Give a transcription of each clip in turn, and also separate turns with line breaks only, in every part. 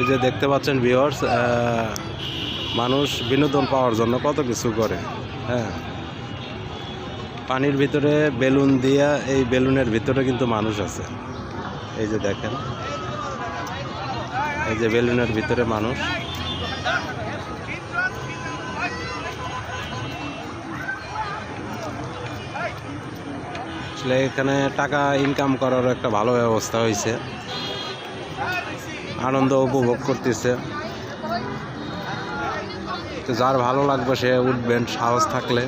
এই যে দেখতে পাচ্ছেন ভিওর্স মানুষ বিনোদন পাওয়ার জন্য কত কিছু করে হ্যাঁ। পানির ভিতরে বেলুন দিয়া এই বেলুনের ভিতরে কিন্তু মানুষ আছে। এই যে দেখেন, এই যে বেলুনের ভিতরে মানুষ। আসলে এখানে টাকা ইনকাম করার একটা ভালো ব্যবস্থা হয়েছে। আনন্দ উপভোগ করতেছে। তো যার ভালো লাগবে সে উঠবেন, সাহস থাকলে।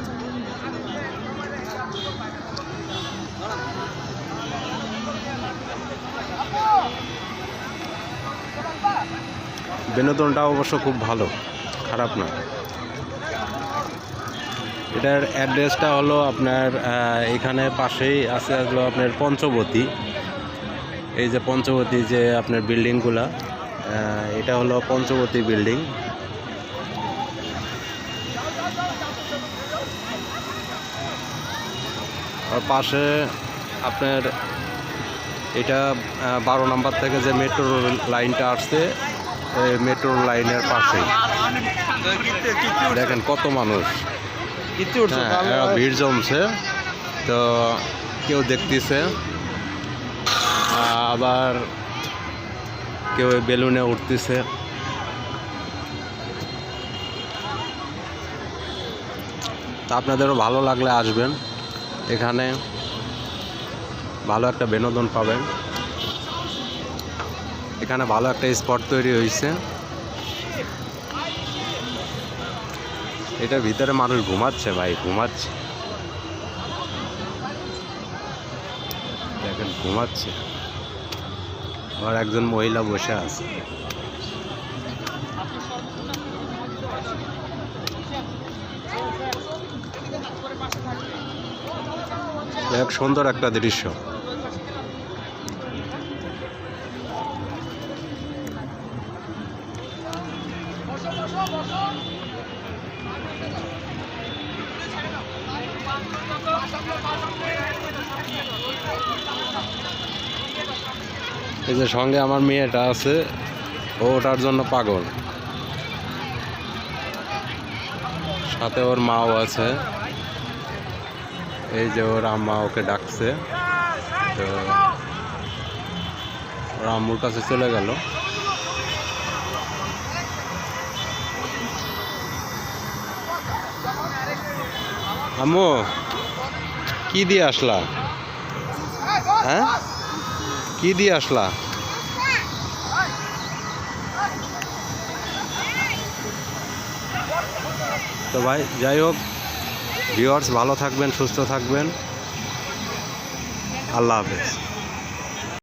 বিনোদনটা অবশ্য খুব ভালো, খারাপ না। এটার অ্যাড্রেসটা হলো আপনার এখানে পাশেই আছে হলো আপনার পঞ্চবতী। এই যে পঞ্চবতী যে আপনার বিল্ডিংগুলা এটা হলো পঞ্চবতী বিল্ডিং। আর পাশে আপনার এটা বারো নম্বর থেকে যে মেট্রো লাইনটা আসছে মেট্রো লাইনের পাশে দেখেন কত মানুষ। হ্যাঁ ভিড় জমছে। তো কেউ দেখতেছে। আবার কেউ বেলুনে উঠতেছে। তা আপনাদেরও ভালো লাগলে আসবেন। এখানে ভালো একটা বিনোদন পাবেন। এখানে ভালো একটা স্পট তৈরি হয়েছে। এটার ভিতরে মানুষ ঘুমাচ্ছে ভাই, ঘুমাচ্ছে। দেখেন, ঘুমাচ্ছে। আর একজন মহিলা বসে আছে। এক সুন্দর একটা দৃশ্য। এই যে সঙ্গে আমার মেয়েটা আছে, ও ওটার জন্য পাগল। সাথে ওর মাও আছে। এই যে ওর আম্মা ওকে ডাকছে। তো ওর আম্মুর কাছে চলে গেল। আম্মু, কি দিয়ে আসলা? হ্যাঁ? কি দিয়ে আসলা? তো ভাই যাই হোক ভিওয়ার্স ভালো থাকবেন সুস্থ থাকবেন। আল্লাহ হাফেজ।